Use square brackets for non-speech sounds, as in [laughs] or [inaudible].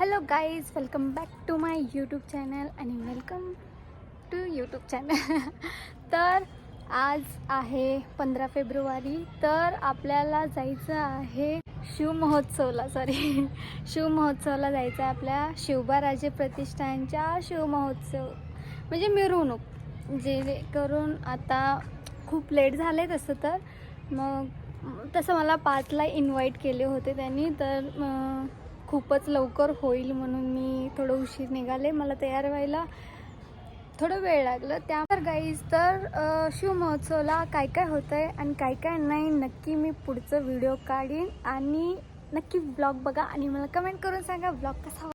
Hello guys welcome back to my YouTube channel आणि welcome to YouTube channel तर आज आहे पंधरा फेब्रुवारी. तर आपल्याला जायचं आहे शिवमहोत्सवला सॉरी [laughs] शिवमहोत्सवला जायचं आहे आपल्या शिवबाराजे प्रतिष्ठानच्या शिवमहोत्सव म्हणजे मिरवणूक. जे करून आता खूप लेट झाले तसं तर. मग तसं मला पाचला इन्व्हाइट केले होते त्यांनी. तर खूपच लवकर होईल म्हणून मी थोडं उशीर निघाले. मला तयार व्हायला थोडं वेळ लागलं. त्यावर गाईज तर शिवमहोत्सवला काय काय होतं आहे आणि काय काय नाही नक्की मी पुढचं व्हिडिओ काढीन आणि नक्की ब्लॉग बघा आणि मला कमेंट करून सांगा ब्लॉग कसा